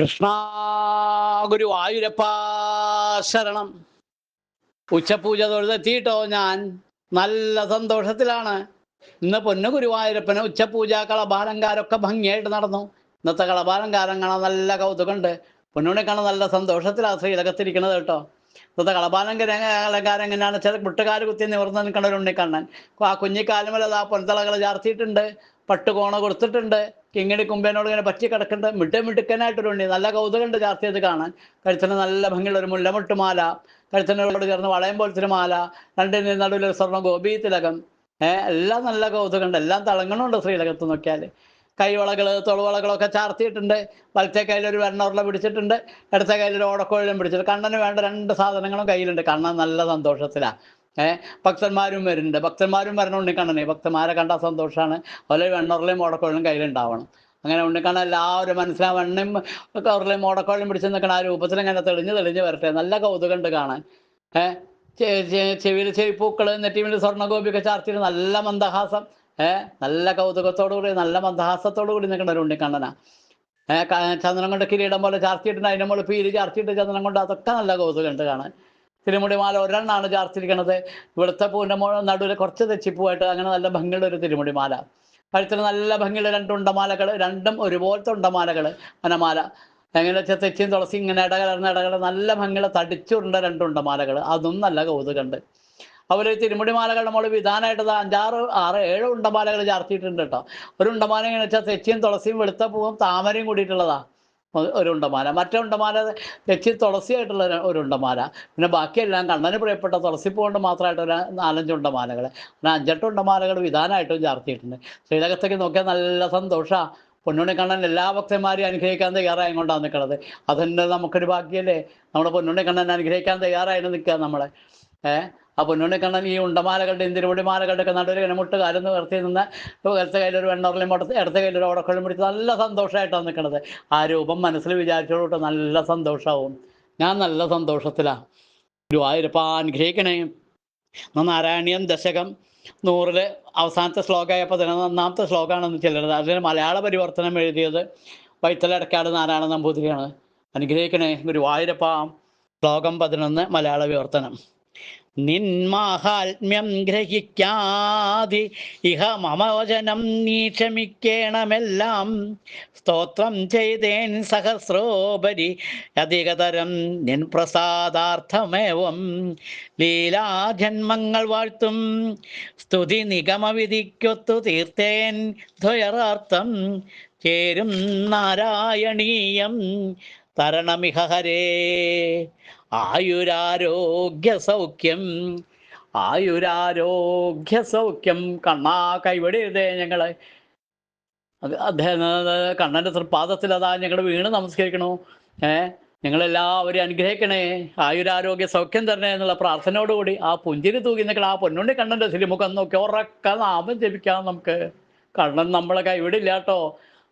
കൃഷ്ണ ഗുരുവായൂരപ്പ ശരണം. ഉച്ചപൂജ തൊഴുതെത്തിയിട്ടോ ഞാൻ. നല്ല സന്തോഷത്തിലാണ്. ഇന്ന് പൊന്നു ഗുരുവായൂരപ്പന് ഉച്ചപൂജ കളഭാലങ്കാരൊക്കെ ഭംഗിയായിട്ട് നടന്നു. ഇന്നത്തെ കളഭാലങ്കാരം കാണാൻ നല്ല കൗതുകമുണ്ട്. പൊന്നുണി കാണാൻ നല്ല സന്തോഷത്തിലാണ് ശ്രീലകത്തിരിക്കുന്നത് കേട്ടോ. ഇന്നത്തെ കളഭാലങ്കാര അലങ്കാരം എങ്ങനെയാണ്? ചില മുട്ടുകാൽ കുത്തി നിവർന്ന് നിൽക്കണ ഒരു ഉണ്ണിക്കണ്ണൻ. ആ കുഞ്ഞിക്കാലുമല്ല ആ പൊൻതളകൾ ചാർത്തിയിട്ടുണ്ട്. പട്ടുകോണ കൊടുത്തിട്ടുണ്ട്. കിങ്ങിണി കുമ്പേനോട് ഇങ്ങനെ പറ്റി കിടക്കേണ്ട മിട്ട മിടുക്കനായിട്ടൊരു ഉണ്ണി. നല്ല കൗതുകമുണ്ട് ചാർത്തിയത് കാണാൻ. കഴുത്തിന് നല്ല ഭംഗിയുള്ള ഒരു മുല്ലമുട്ടുമാല കരുത്തനോട് ചേർന്ന് വളയം പോലത്തെ ഒരു മാല രണ്ടിന് നടുവിൽ ഒരു സ്വർണ ഗോപി തിലകം. ഏഹ് എല്ലാം നല്ല കൗതുകമുണ്ട്. എല്ലാം തിളങ്ങണുണ്ട് ശ്രീലകത്ത് നോക്കിയാൽ കൈവളകൾ തൊളുവളകളൊക്കെ ചാർത്തിയിട്ടുണ്ട്. വലത്തെ കയ്യിൽ ഒരു വെണ്ണുരുള പിടിച്ചിട്ടുണ്ട്. ഇടത്തെ ഒരു ഓടക്കോഴിലും പിടിച്ചിട്ടുണ്ട്. കണ്ണന് വേണ്ട രണ്ട് സാധനങ്ങളും കയ്യിലുണ്ട്. കണ്ണൻ നല്ല സന്തോഷത്തിലാണ് ഏഹ് ഭക്തന്മാരും വരുന്നുണ്ട്. ഭക്തന്മാരും വരണം ഉണ്ണിക്കണ്ണനെ. ഭക്തന്മാരെ കണ്ട സന്തോഷമാണ് അതുപോലെ വെണ്ണുരുളയും ഓടക്കോഴിലും കയ്യിലുണ്ടാവണം. അങ്ങനെ ഉണ്ണിക്കണ്ണൻ എല്ലാവരും മനസ്സിലാ വെണ്ണയും ഉരുളയും ഓടക്കോഴിലും പിടിച്ച് നിൽക്കണം ആ രൂപത്തിൽ ഇങ്ങനെ തെളിഞ്ഞ് തെളിഞ്ഞ് വരട്ടെ. നല്ല കൗതുകമുണ്ട് കാണാൻ. ഏഹ് ചെവിയിൽ ചെവിപ്പൂക്കൾ നെറ്റിമിൽ സ്വർണഗോപിയൊക്കെ ചാർത്തിയിട്ട് നല്ല മന്ദഹാസം. ഏഹ് നല്ല കൗതുകത്തോടു കൂടി നല്ല മന്ദഹാസത്തോടു കൂടി നിൽക്കുന്ന ഒരു ഉണ്ണിക്കണ്ണനാ. ഏഹ് ചന്ദ്രൻ കൊണ്ട് കിരീടം പോലെ ചാർത്തിയിട്ടുണ്ട്. അതിന്റെ മുകളിൽ പീലി ചാർത്തിയിട്ട് ചന്ദ്രൻ കൊണ്ട് അതൊക്കെ നല്ല കൗതുകമുണ്ട് കാണാൻ. തിരുമുടിമാല ഒരെണ്ണാണ് ചാർത്തിരിക്കണത്. പൂവിന്റെ മുകൾ നടുവിൽ കുറച്ച് തെച്ചിപ്പൂവായിട്ട് അങ്ങനെ നല്ല ഭംഗിയുള്ള ഒരു തിരുമുടിമാല. കഴുത്തിന് നല്ല ഭംഗിയുള്ള രണ്ട് ഉണ്ടമാലകൾ രണ്ടും ഒരുപോലത്തെ ഉണ്ടമാലകൾ വനമാല എങ്ങനെ വെച്ചാൽ തെച്ചിയും തുളസി ഇങ്ങനെ ഇടകലർന്ന ഇടകൾ നല്ല ഭംഗിയുള്ള തടിച്ചുണ്ട രണ്ട് ഉണ്ടമാലകൾ അതും നല്ല കൗതുകണ്ട്. അതുപോലെ ഈ തിരുമുടിമാലകളുടെ മുകളിൽ വിധാനമായിട്ട് അഞ്ചാറ് ആറ് ഏഴ് ഉണ്ടമാലകൾ ചാർത്തിയിട്ടുണ്ട് കേട്ടോ. ഒരു ഉണ്ടമാല എങ്ങനെ വെച്ചാൽ തെച്ചിയും തുളസിയും വെളുത്ത പൂവും താമരയും കൂടിയിട്ടുള്ളതാ. ഒരു ഉണ്ടമാല. മറ്റേ ഉണ്ടമാല തെച്ചി തുളസിയായിട്ടുള്ള ഒരു- ഉണ്ടമാല. പിന്നെ ബാക്കിയെല്ലാം കണ്ണന് പ്രിയപ്പെട്ട തുളസിപ്പൂ കൊണ്ട് മാത്രമായിട്ട് ഒരു നാലഞ്ച് ഉണ്ടമാലകൾ പിന്നെ അഞ്ചെട്ട് ഉണ്ടമാലകൾ വിധാനമായിട്ടും ചാർത്തിയിട്ടുണ്ട്. ശ്രീലകത്തേക്ക് നോക്കിയാൽ നല്ല സന്തോഷമാണ് പൊന്നുണ്ണി കണ്ണൻ എല്ലാ ഭക്തന്മാരെയും അനുഗ്രഹിക്കാൻ തയ്യാറായും കൊണ്ടാണ് നിൽക്കുന്നത്. അതന്നെ നമുക്കൊരു ഭാഗ്യമല്ലേ നമ്മുടെ പൊന്നുണ്ണി കണ്ണൻ അനുഗ്രഹിക്കാൻ തയ്യാറായിട്ട് നിൽക്കുക നമ്മളെ. ഏഹ് ആ പൊന്നുണ്ണിക്കണ്ണൻ ഈ ഉണ്ടമാലകളുടെ ഇന്തിരുമുടി മാലകളുടെ ഒക്കെ നടുവിൽ ഇങ്ങനെ മുട്ട് കാലം നിർത്തി നിന്ന് ഇടത്തെ കയ്യിലൊരു വെണ്ണറിലും മുടത്ത് ഇടത്തെ കയ്യിലൊരു ഓടക്കളും പിടിച്ച് നല്ല സന്തോഷമായിട്ടാണ് നിൽക്കുന്നത്. ആ രൂപം മനസ്സിൽ വിചാരിച്ചോട്ട് നല്ല സന്തോഷമാവും ഞാൻ നല്ല സന്തോഷത്തിലാണ് ഗുരുവായൂരപ്പ അനുഗ്രഹിക്കണേ. നാരായണീയം ദശകം നൂറിലെ അവസാനത്തെ ശ്ലോകമായ പതിനൊന്നാമത്തെ ശ്ലോകമാണെന്ന് ചിലത് അതിന് മലയാള പരിവർത്തനം എഴുതിയത് വൈത്തലടക്കാട് നാരായണ നമ്പൂതിരിയാണ്. അനുഗ്രഹിക്കണേ ഗുരുവായൂരപ്പ. ശ്ലോകം പതിനൊന്ന് മലയാള വിവർത്തനം. നിന്മാഹാത്മ്യം ഗ്രഹിക്കാതി ഇഹ മമവചനം നീ ക്ഷമിക്കേണമെല്ലാം. സ്തോത്രം ചെയ്തേൻ സഹസ്രോപരി അധികതരം നിൻ പ്രസാദാർത്ഥമേവം. ലീലാജന്മങ്ങൾ വാഴ്ത്തും. സ്തുതി നിഗമവിധിക്കൊത്തു തീർത്തേൻ ദ്വയറാർത്ഥം ചേരും നാരായണീയം തരണമിഹ ഹരേ. ആയുരാരോഗ്യ സൗഖ്യം ആയുരാരോഗ്യ സൗഖ്യം. കണ്ണാ കൈവിടരുതേ ഞങ്ങളെ. അദ്ദേഹം കണ്ണന്റെ തൃപ്പാദത്തിൽ അതാ ഞങ്ങൾ വീണ് നമസ്കരിക്കണു. ഏഹ് ഞങ്ങളെല്ലാവരും അനുഗ്രഹിക്കണേ. ആയുരാരോഗ്യ സൗഖ്യം തരണേ എന്നുള്ള പ്രാർത്ഥനയോടുകൂടി ആ പുഞ്ചിരി തൂക്കി നിൽക്കണം ആ പൊന്നുണ്ടി കണ്ണന്റെ സിരിമുഖം നോക്കി ഉറക്ക നാമം ജപിക്കാം നമുക്ക്. കണ്ണൻ നമ്മളെ കൈവിടില്ല കേട്ടോ.